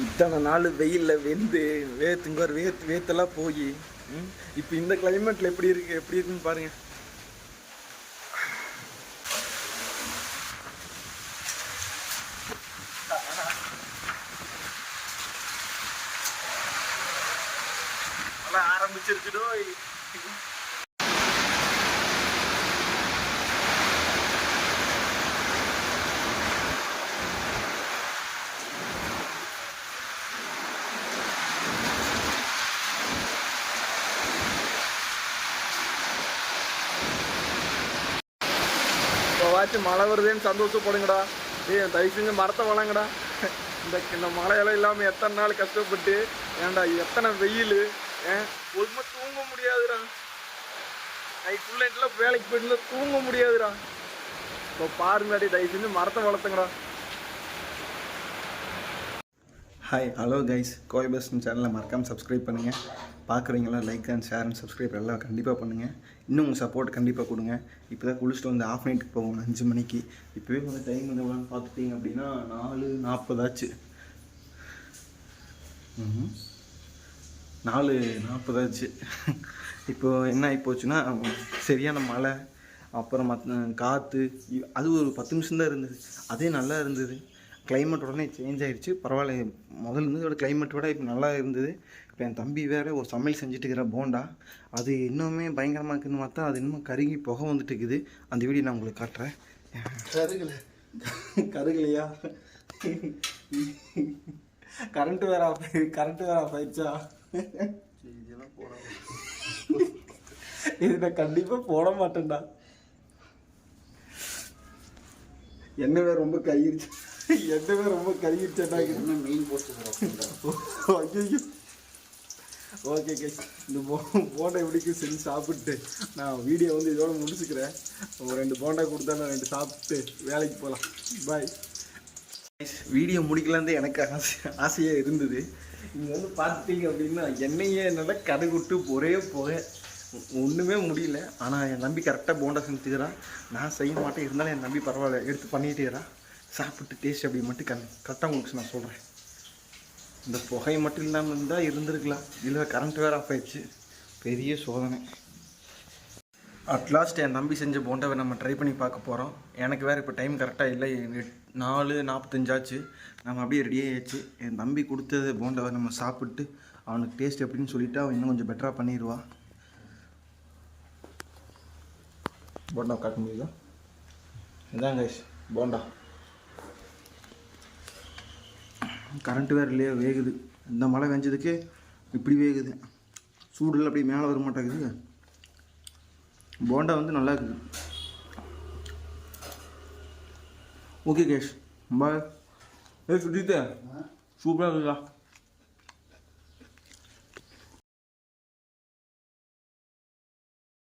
இத்தனை நாள் வெயிலில் வெந்து வேத்துங்க ஒரு வேத்து வேத்தெல்லாம் போய் இப்போ இந்த கிளைமேட்டில் எப்படி இருக்கு எப்படி இருக்குன்னு பாருங்க. ஆரம்பிச்சிருச்சுடோ ஏதாச்சும் மழை வருதுன்னு சந்தோஷப்படுங்கடா. ஏய் தயவு செஞ்சு மரத்தை வளங்கடா. இந்த இந்த மழையெல்லாம் இல்லாமல் எத்தனை நாள் கஷ்டப்பட்டு ஏன்டா எத்தனை வெயில் ஏன் ஒழுங்காக தூங்க முடியாதுடா. நைட் ஃபுல் நைட்டில் வேலைக்கு போயிட்டு தூங்க முடியாதுடா. இப்போ பாருங்கடி தயவு செஞ்சு மரத்தை வளர்த்துங்கடா. ஹாய் ஹலோ கைஸ் கோய் பெஸ்ட் சேனலை மறக்காமல் சப்ஸ்கிரைப் பண்ணுங்கள் பார்க்குறீங்களா like and share and subscribe எல்லாம் கண்டிப்பாக பண்ணுங்கள் இன்னும் உங்கள் சப்போர்ட் கண்டிப்பாக கொடுங்க. இப்போ தான் குளிச்சுட்டு வந்து ஆஃப் நைட்டுக்கு போவோம் அஞ்சு மணிக்கு. இப்போவே வந்து டைம் வந்து எவ்வளோன்னு பார்த்துட்டீங்க அப்படின்னா நாலு நாற்பதாச்சு நாலு நாற்பதாச்சு இப்போ என்ன ஆகி போச்சுன்னா சரியான மழை அப்புறம் மத் காற்று அது ஒரு பத்து நிமிஷம் தான் இருந்தது. அதே நல்லா இருந்தது. Climate உடனே சேஞ்ச் ஆயிடுச்சு பரவாயில்ல முதல்ல இருந்ததோட climate விட இப்போ நல்லா இருந்தது. இப்போ என் தம்பி வேற ஒரு சமையல் செஞ்சுட்டு இருக்கிற போண்டா. அது இன்னுமே பயங்கரமாக இருக்குன்னு பார்த்தா அது இன்னும் கருகி புகை வந்துட்டு இருக்குது அந்த வீடியோ நான் உங்களுக்கு காட்டுறேன். கருகலை. கருகலையா? கரண்ட் வேற ஆஃப் கரண்ட் வேற ஆஃப் ஆயிடுச்சா? இதெல்லாம் போட இது நான் கண்டிப்பா போட மாட்டேன்டா. என்னவே ரொம்ப கருகிருச்சு என்னவே ரொம்ப கருகிருச்சேன்டா என்ன மெயின் போஸ்ட் ஐயோ ஓகே கேஸ் இந்த போ போண்டா எப்படிக்கு செஞ்சு சாப்பிட்டு நான் வீடியோ வந்து இதோட முடிச்சுக்கிறேன். ஒரு ரெண்டு போண்டா கொடுத்தா நான் ரெண்டு சாப்பிட்டு வேலைக்கு போகலாம் பாய் வீடியோ முடிக்கலான்னு எனக்கு ஆசை ஆசையாக இருந்தது. இங்கே வந்து பார்த்துட்டீங்க அப்படின்னா என்னையே நல்லா கடுகுட்டு ஒரே புகை. ஒன்றுமே முடியல. ஆனால் என் நம்பி கரெக்டாக போண்டா செஞ்சுக்கிறான். நான் செய்ய மாட்டேன். இருந்தாலும் என் நம்பி பரவாயில்ல. எடுத்து பண்ணிட்டேறான் சாப்பிட்டு டேஸ்ட் அப்படி மட்டும் கண் கரெக்டாக உங்களுக்கு நான் சொல்கிறேன் இந்த புகை மட்டும் இல்லாமல் இருந்தால் இருந்திருக்கலாம். இல்லை கரண்ட் வேறு ஆஃப் ஆயிடுச்சு. பெரிய சோதனை. அட்லாஸ்ட் என் தம்பி செஞ்ச போண்டாவை நம்ம ட்ரை பண்ணி பார்க்க போகிறோம் எனக்கு வேறு இப்போ டைம் கரெக்டாக இல்லை. நாலு நாற்பத்தஞ்சாச்சு நம்ம அப்படியே ரெடி என் தம்பி கொடுத்தது போண்டாவை நம்ம சாப்பிட்டு அவனுக்கு டேஸ்ட் எப்படின்னு சொல்லிவிட்டு அவன் இன்னும் கொஞ்சம் பெட்டராக பண்ணிடுவா. போண்டா காட்ட முடியுதா இதான் கைஸ் போண்டா. கரண்ட்டு வேறு இல்லையா வேகுது. இந்த மழை வெஞ்சதுக்கு இப்படி வேகுது. சூடுல அப்படியே மேலே வர மாட்டேங்குது. போண்டா வந்து நல்லா இருக்குது. ஓகே கேஷ் பாய் ஏ சுஜித்தே சூப்பராக இருக்குதா